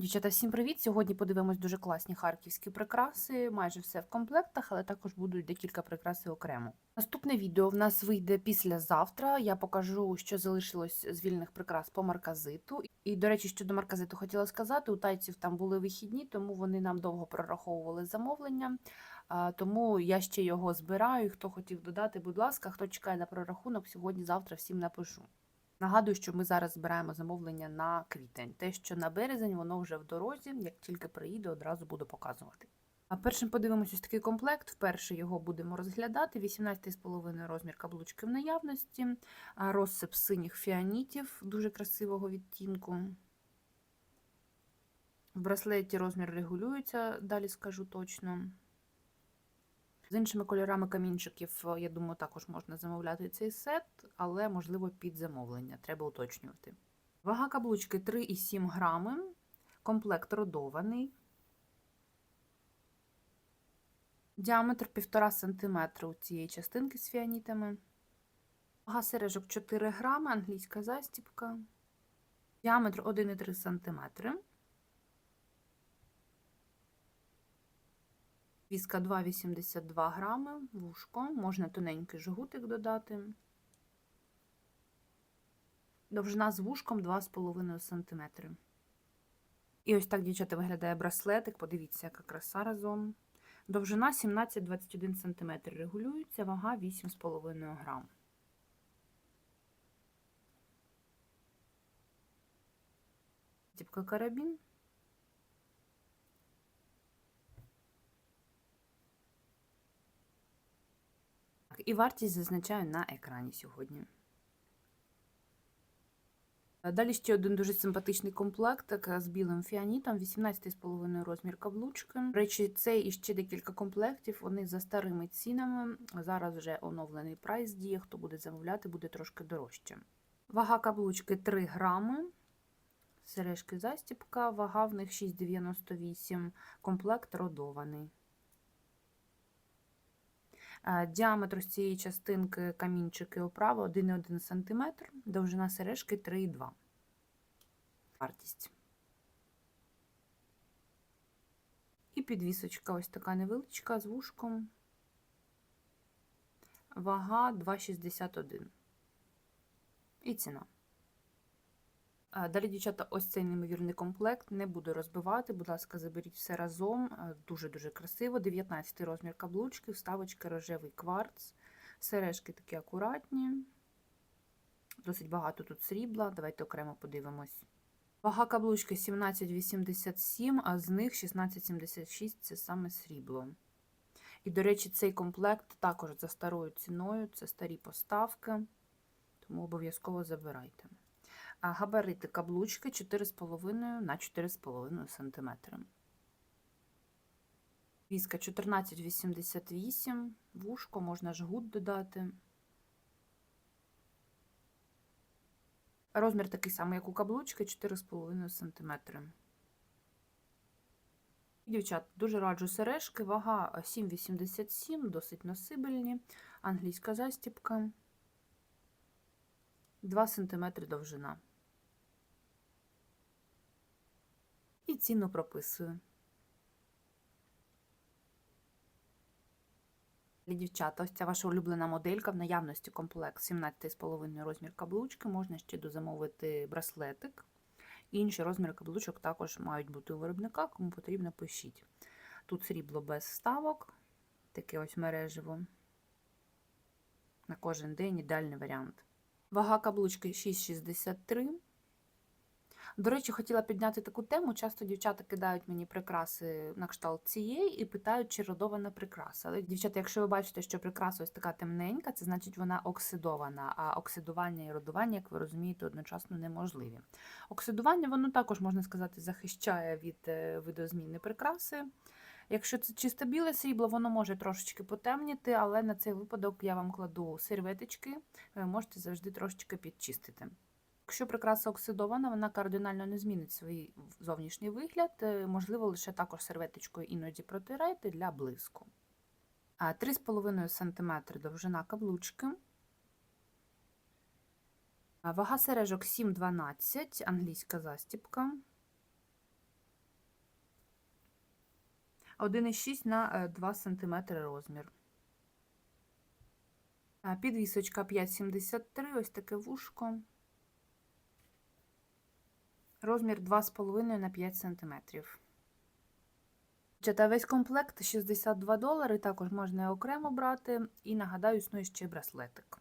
Дівчата, всім привіт! Сьогодні подивимось дуже класні харківські прикраси, майже все в комплектах, але також будуть декілька прикраси окремо. Наступне відео в нас вийде післязавтра. Я покажу, що залишилось з вільних прикрас по марказиту. І, до речі, щодо марказиту хотіла сказати, у тайців там були вихідні, тому вони нам довго прораховували замовлення. Тому я ще його збираю. Хто хотів додати, будь ласка, хто чекає на прорахунок, сьогодні-завтра всім напишу. Нагадую, що ми зараз збираємо замовлення на квітень. Те, що на березень, воно вже в дорозі. Як тільки приїде, одразу буду показувати. А першим подивимось ось такий комплект. Вперше його будемо розглядати. 18,5 розмір каблучки в наявності, розсип синіх фіанітів дуже красивого відтінку. В браслеті розмір регулюється, далі скажу точно. З іншими кольорами камінчиків, е, я думаю, також можна замовляти цей сет, але, можливо, під замовлення. Треба уточнювати. Вага каблучки 3,7 грами. Комплект родований. Діаметр 1,5 см у цієї частинки з фіанітами. Вага сережок 4 грами, англійська застіпка. Діаметр 1,3 см. Віска 2,82 грами, вушко, можна тоненький жгутик додати. Довжина з вушком 2,5 см. І ось так, дівчата, виглядає браслетик. Подивіться, яка краса разом. Довжина 17-21 см регулюється, вага 8,5 грам. Тіпка карабін. І вартість зазначаю на екрані сьогодні. Далі ще один дуже симпатичний комплект з білим фіанітом, 18,5 розмір каблучки. До речі, цей і ще декілька комплектів, вони за старими цінами. Зараз вже оновлений прайс діє, хто буде замовляти, буде трошки дорожче. Вага каблучки 3 грами. Сережки застіпка, вага в них 6,98, комплект родований. Діаметр з цієї частинки камінчики оправи 1,1 см, довжина сережки 3,2 Вартість. І підвісочка ось така невеличка з вушком. Вага 2,61. І ціна. Далі, дівчата, ось цей неймовірний комплект. Не буду розбивати, будь ласка, заберіть все разом. Дуже-дуже красиво. 19 розмір каблучки, вставочки, рожевий кварц, сережки такі акуратні. Досить багато тут срібла. Давайте окремо подивимось. Вага каблучки 17,87, а з них 16,76 це саме срібло. І, до речі, цей комплект також за старою ціною, це старі поставки, тому обов'язково забирайте. Габарити каблучки 4,5 на 4,5 см. Віска 14,88, вушко, можна жгут додати. Розмір такий самий, як у каблучки, 4,5 см. Дівчат, дуже раджу сережки, вага 7,87, досить носибельні, англійська застіпка, 2 см довжина. і ціну прописую. Дівчата, ось ця ваша улюблена моделька в наявності комплект 17,5 розмір каблучки, можна ще дозамовити браслетик. Інші розміри каблучок також мають бути у виробника, кому потрібно, пишіть. Тут срібло без вставок, таке ось мережево. На кожен день ідеальний варіант. Вага каблучки 6,63. До речі, хотіла підняти таку тему. Часто дівчата кидають мені прикраси на кшталт цієї і питають, чи родована прикраса. Але, дівчата, якщо ви бачите, що прикраса ось така темненька, це значить вона оксидована, а оксидування і родування, як ви розумієте, одночасно неможливі. Оксидування, воно також, можна сказати, захищає від е, видозміни прикраси. Якщо це чисто біле срібло, воно може трошечки потемніти, але на цей випадок я вам кладу серветочки, ви можете завжди трошечки підчистити. Якщо прикраса оксидована, вона кардинально не змінить свій зовнішній вигляд, е, можливо, лише також серветочкою іноді протирайте для блиску. 3,5 см довжина каблучки. Вага сережок 7,12, англійська застіпка. 1,6 на е, 2 см розмір. Підвісочка 5,73, ось таке вушко. Розмір 2,5 на 5 см. Та весь комплект 62 долари, також можна окремо брати. І нагадаю, існує ще браслетик.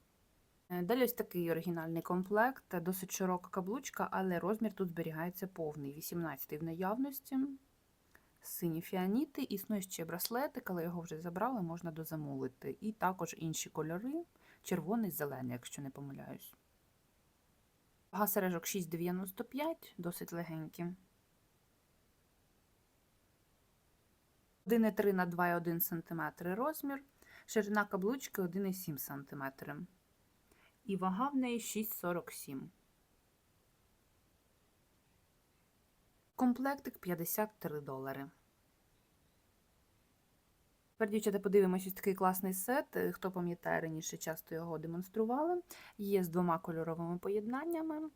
Е, Далі ось такий оригінальний комплект, досить широка каблучка, але розмір тут зберігається повний. 18 в наявності. Сині фіаніти, існує ще браслетик, але його вже забрали, можна дозамовити. І також інші кольори: червоний, зелений, якщо не помиляюсь. Вага сережок 6,95, досить легенькі. 1,3 на 2,1 см розмір, ширина каблучки 1,7 см. І вага в неї 6,47 Комплектик 53 долари. Тепер, дівчата, подивимося такий класний сет. Е, Хто пам'ятає, раніше часто його демонстрували. Є з двома кольоровими поєднаннями.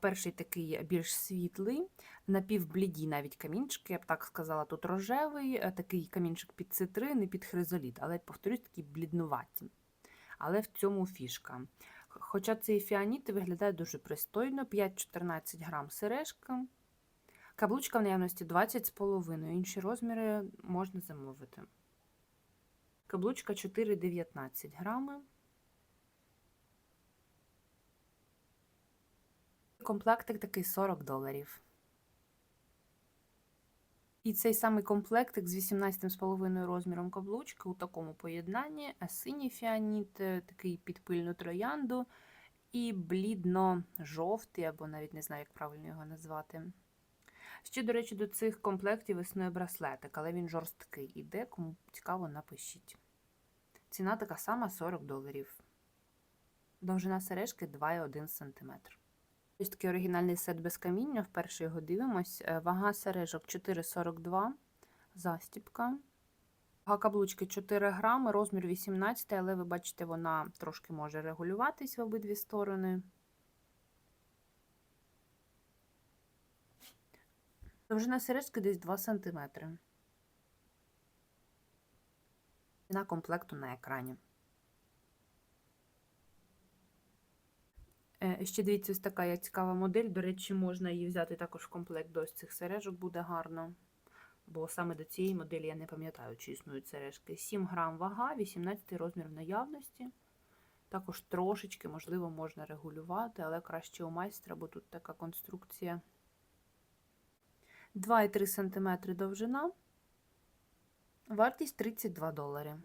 Перший такий більш світлий, напівбліді навіть камінчики, я б так сказала, тут рожевий, е, такий камінчик під цитрин і під хризоліт, але, повторюсь, такі бліднуваті. Але в цьому фішка. Хоча цей фіаніт виглядає дуже пристойно, 5-14 грам сережка. Каблучка в наявності 20,5, інші розміри можна замовити. Каблучка 4,19 грами. Комплектик такий 40 доларів. І цей самий комплектик з 18,5 розміром каблучки у такому поєднанні синій фіаніт, е, такий під пильну троянду, і блідно-жовтий, або навіть не знаю, як правильно його назвати. Ще, до речі, до цих комплектів існує браслетик, але він жорсткий іде, кому цікаво, напишіть. Ціна така сама 40 доларів. Довжина сережки 2,1 см. Ось такий оригінальний сет без каміння. Вперше його дивимось. Е, Вага сережок 4,42, застіпка. Вага каблучки 4 грами, розмір 18, але ви бачите, вона трошки може регулюватись в обидві сторони. Довжина сережки десь 2 см. Ціна комплекту на екрані. Е, Ще дивіться, ось така є цікава модель. До речі, можна її взяти також в комплект до ось цих сережок, буде гарно. Бо саме до цієї моделі я не пам'ятаю, чи існують сережки. 7 грам вага, 18 розмір в наявності. Також трошечки, можливо, можна регулювати, але краще у майстра, бо тут така конструкція. 2,3 см довжина. Вартість 32 долари.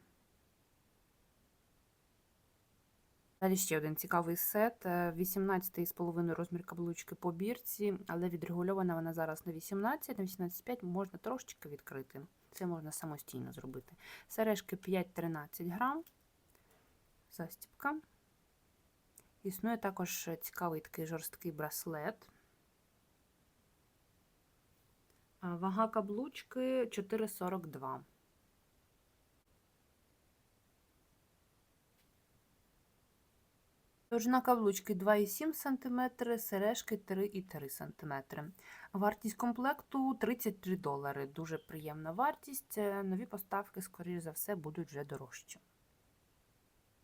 Далі ще один цікавий сет. 18,5 розмір каблучки по бірці, але відрегульована вона зараз на 18, на 18,5 можна трошечки відкрити. Це можна самостійно зробити. Сережки 5-13 грам. Застіпка. Існує також цікавий такий жорсткий браслет. А, Вага каблучки 4,42. Довжина каблучки 2,7 см, сережки 3,3 см. Вартість комплекту 33 долари. Дуже приємна вартість. Е, Нові поставки, скоріш за все, будуть вже дорожчі.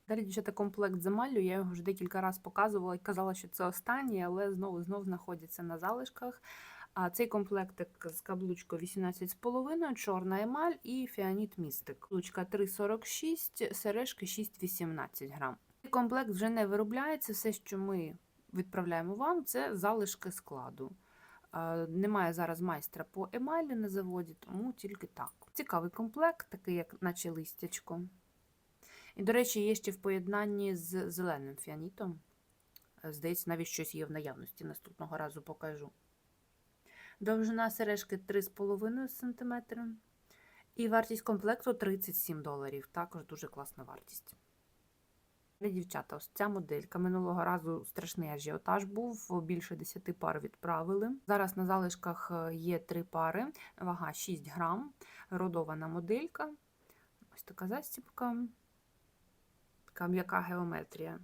Далі, дівчата, комплект з. Я його вже декілька разів показувала і казала, що це останній, але знову знову знаходиться на залишках. А цей комплектик з каблучкою 18,5, чорна емаль і фіаніт містик. Каблучка 3,46, сережки 6,18 грам. Цей комплект вже не виробляється. Все, що ми відправляємо вам, це залишки складу. Немає зараз майстра по емалі на заводі, тому тільки так. Цікавий комплект, такий, як наче листячко. І, до речі, є ще в поєднанні з зеленим фіанітом. Здається, навіть щось є в наявності. Наступного разу покажу. Довжина сережки 3,5 см. І вартість комплекту 37 доларів. Також дуже класна вартість. Дівчата, ось ця моделька. Минулого разу страшний ажіотаж був, більше 10 пар відправили. Зараз на залишках е, є 3 пари, вага 6 грам, родована моделька. Ось така застіпка, така м'яка геометрія.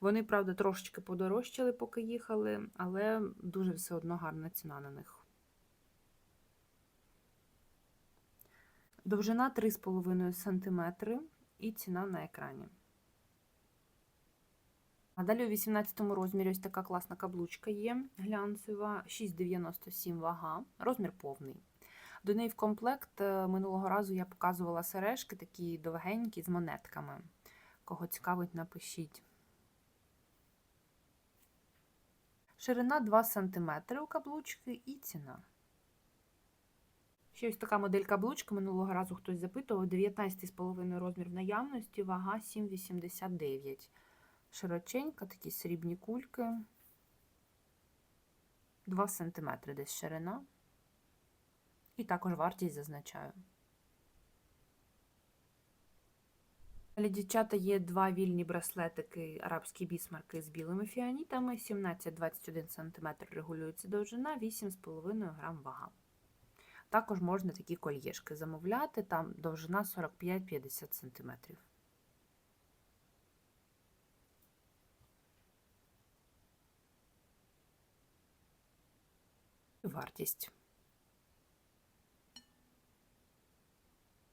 Вони, правда, трошечки подорожчали, поки їхали, але дуже все одно гарна ціна на них. Довжина 3,5 см і ціна на екрані. А далі у 18 розмірі ось така класна каблучка є, глянцева, 6,97 вага, розмір повний. До неї в комплект е, минулого разу я показувала сережки, такі довгенькі з монетками. Кого цікавить, напишіть. Ширина 2 см у каблучки і ціна. Ще ось така модель каблучки. Минулого разу хтось запитував. 19,5 розмір в наявності, вага 7,89. Широченька, такі срібні кульки. 2 см десь ширина. І також вартість зазначаю. Далі, дівчата, є два вільні браслетики арабські бісмарки з білими фіанітами. 17-21 см регулюється довжина, 8,5 грам вага. Також можна такі кольєшки замовляти, там довжина 45-50 см. Вартість.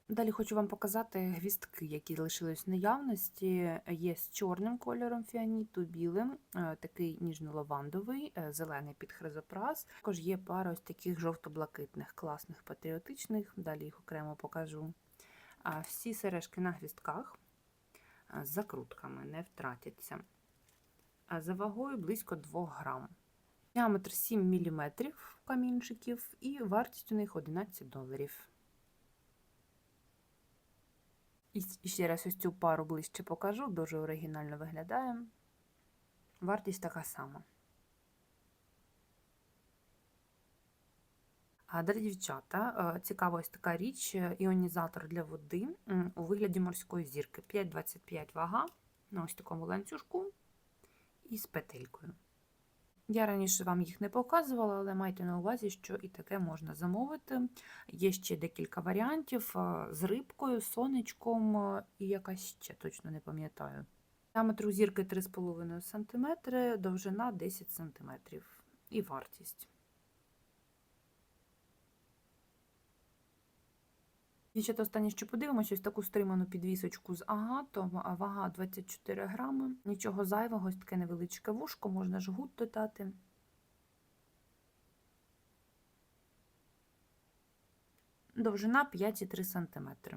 Далі хочу вам показати гвістки, які лишились в наявності. Є з чорним кольором фіаніту, білим, е, такий ніжно-лавандовий, е, зелений під хризопрас. Також є пара ось таких жовто-блакитних, класних, патріотичних, далі їх окремо покажу. Всі сережки на гвістках е, з закрутками не втратяться. За вагою близько 2 грам. Діаметр 7 мм камінчиків і вартість у них 11 доларів. І ще раз ось цю пару ближче покажу, дуже оригінально виглядає. Вартість така сама. А далі, дівчата, е, цікава ось така річ, е, іонізатор для води у вигляді морської зірки. 5,25 вага на ось такому ланцюжку і з петелькою. Я раніше вам їх не показувала, але майте на увазі, що і таке можна замовити. Є ще декілька варіантів з рибкою, сонечком і якась ще точно не пам'ятаю. Діаметр зірки 3,5 см, довжина 10 см і вартість. І ще останнє, що подивимося, ось таку стриману підвісочку з агатом, а вага 24 грами. Нічого зайвого, ось таке невеличке вушко, можна жгут додати. Довжина 5,3 см.